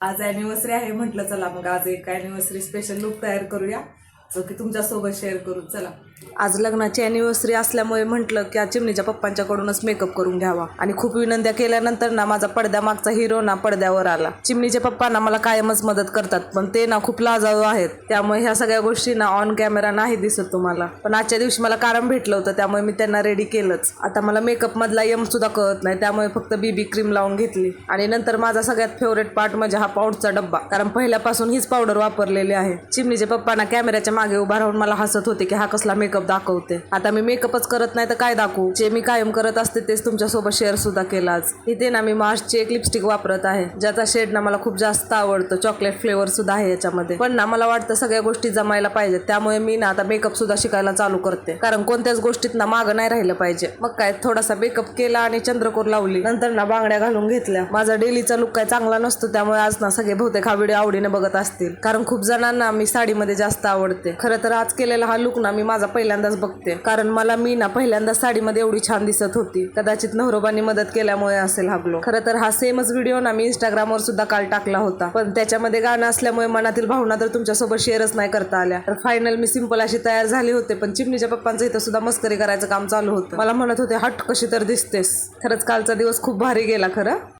आज अॅनिव्हर्सरी आहे म्हटलं चला मग आज एक अॅनिव्हर्सरी स्पेशल लुक तयार करूया. जो की तुमच्यासोबत शेअर करू. चला. आज लग्नाची अॅनिव्हर्सरी असल्यामुळे म्हटलं की आज चिमणीच्या पप्पांच्याकडूनच मेकअप करून घ्यावा. आणि खूप विनंत्या केल्यानंतर ना माझा पडद्या मागचा हिरो ना पडद्यावर आला. चिमणीचे पप्पा ना मला कायमच मदत करतात पण ते ना खूप लाजाळू आहेत. त्यामुळे ह्या सगळ्या गोष्टी ना ऑन कॅमेरा नाही दिसत तुम्हाला. पण आजच्या दिवशी मला कारण भेटलं होतं त्यामुळे मी त्यांना रेडी केलंच. आता मला मेकअप मधला यम सुद्धा कळत नाही त्यामुळे फक्त बीबी क्रीम लावून घेतली. आणि नंतर माझा सगळ्यात फेवरेट पार्ट म्हणजे हा पाऊडचा डब्बा. कारण पहिल्यापासून हीच पावडर वापरलेली आहे. चिमणीचे पप्पा ना कॅमेऱ्याच्या मागे उभा राहून मला हसत होते की हा कसला मेकअप मेकअप दाखवते. आता मी मेकअपच करत नाही तर काय दाखवू? जे मी कायम करत असते तेच तुमच्यासोबत शेअर सुद्धा केला आज इथे ना मी मार्सची एक लिपस्टिक वापरत आहे ज्याचा शेड ना मला खूप जास्त आवडतो. चॉकलेट फ्लेवर सुद्धा आहे याच्यामध्ये. पण ना मला वाटतं सगळ्या गोष्टी जमायला पाहिजेत. त्यामुळे मी ना आता मेकअप सुद्धा शिकायला चालू करते. कारण कोणत्याच गोष्टीत ना मागं नाही राहिलं पाहिजे. मग काय थोडासा मेकअप केला आणि चंद्रकोर लावली. नंतर ना बांगड्या घालून घेतल्या. माझा डेलीचा लुक काय चांगला नसतो त्यामुळे आज ना सगळे बहुतेक हा व्हिडिओ आवडीने बघत असतील. कारण खूप जणांना मी साडीमध्ये जास्त आवडते. खरं तर आज केलेला हा लुक ना मी माझा पहिल्यांदाच बघते. कारण मला मी ना पहिल्यांदा साडीमध्ये एवढी छान दिसत होती. कदाचित नवरोबांनी मदत केल्यामुळे असेल हा ग्लो खरं तर हा सेमच व्हिडिओ ना मी इंस्टाग्रामवर सुद्धा काल टाकला होता. पण त्याच्यामध्ये गाणं असल्यामुळे मनातील भावना तर तुमच्यासोबत शेअरच नाही करता आल्या. तर फायनल मी सिंपल अशी तयार झाली होते पण चिमणीच्या पप्पांचं इथं सुद्धा मस्करी करायचं काम चालू होतं. मला म्हणत होते हट कशी तर दिसतेस. खरंच कालचा दिवस खूप भारी गेला खरं?